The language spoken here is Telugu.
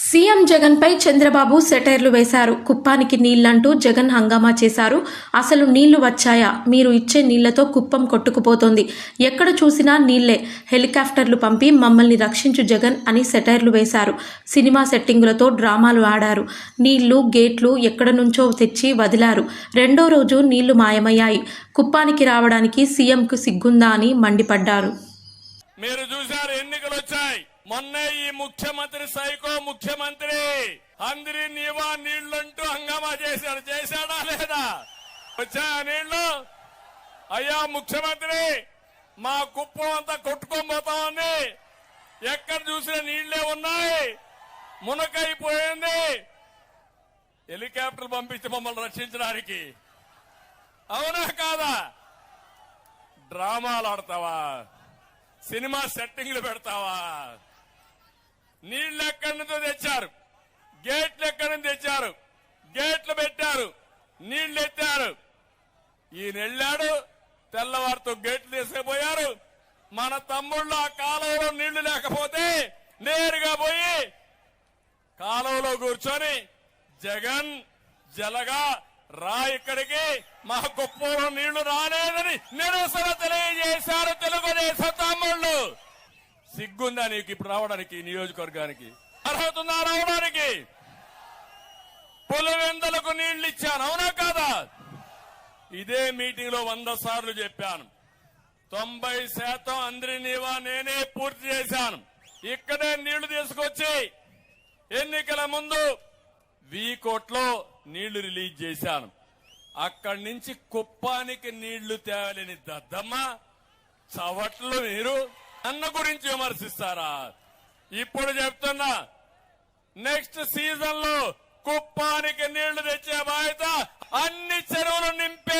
CM Jagan పై చంద్రబాబు సెటైర్లు వేశారు. కుప్పానికి నీళ్ళంటూ జగన్ హంగామా చేశారు. అసలు నీళ్ళు వచ్చాయా? మీరు ఇచ్చే నీళ్ళతో కుప్పం కొట్టుకుపోతోంది. ఎక్కడ చూసినా నీళ్ళే. హెలికాప్టర్లు పంపి మమ్మల్ని రక్షించు జగన్ అని సెటైర్లు వేశారు. సినిమా సెట్టింగులతో డ్రామాలు ఆడారు. నీళ్ళు గేట్లు ఎక్కడ నుంచో తెచ్చి వదిలారు. రెండో రోజు నీళ్ళు మాయమయ్యాయి. కుప్పానికి రావడానికి సీఎంకు సిగ్గుందా అని మండిపడ్డారు. మీరు చూశారు ఎన్నికలు వచ్చాయి. మొన్న ఈ ముఖ్యమంత్రి సైకో ముఖ్యమంత్రి అందరి నీవా నీళ్ళంటూ హంగామా చేశాడు చేశాడా లేదా? వచ్చాయా నీళ్ళు అయ్యా ముఖ్యమంత్రి మా కుప్పం అంతా కొట్టుకొని పోతా ఉంది. ఎక్కడ చూసినా నీళ్ళే ఉన్నాయి. మునకైపోయింది. హెలికాప్టర్ పంపించి మమ్మల్ని రక్షించడానికి. అవునా కాదా? డ్రామాలు ఆడతావా? సినిమా సెట్టింగ్లు పెడతావా? నీళ్ళు ఎక్కడి నుంచో తెచ్చారు. గేట్లు ఎక్కడి నుంచి తెచ్చారు? గేట్లు పెట్టారు. నీళ్ళు ఎత్తారు. ఈయన వెళ్ళాడు తెల్లవారితో గేట్లు తీసుకుపోయారు. మన తమ్ముళ్ళు ఆ కాలువలో నీళ్ళు లేకపోతే నేరుగా పోయి కాలువలో కూర్చొని జగన్ జలగా రా ఇక్కడికి. మా కుప్పంలో నీళ్ళు రాలేదని నిరసన తెలియజేశారు తెలుగుదేశం తమ్ముళ్ళు. సిగ్గుందా నీకు ఇప్పుడు రావడానికి నియోజకవర్గానికి? అర్హత ఉందా రావడానికి? పులివెందలకు నీళ్ళు ఇచ్చాను అవునా కాదా? ఇదే మీటింగ్లో వంద సార్లు చెప్పాను. తొంభై శాతం అందరి నీవా నేనే పూర్తి చేశాను. ఇక్కడే నీళ్ళు తీసుకొచ్చి ఎన్నికల ముందు వీకోట్లో నీళ్ళు రిలీజ్ చేశాను. అక్కడి నుంచి కుప్పానికి నీళ్ళు తేవలేని దద్దమ్మ చవట్లు మీరు అన్న గురించి విమర్శిస్తారా? ఇప్పుడు చెప్తున్నా నెక్స్ట్ సీజన్లో కుప్పానికి నీళ్ళు తెచ్చే బాధ్యత అన్ని చెరువులు నింపే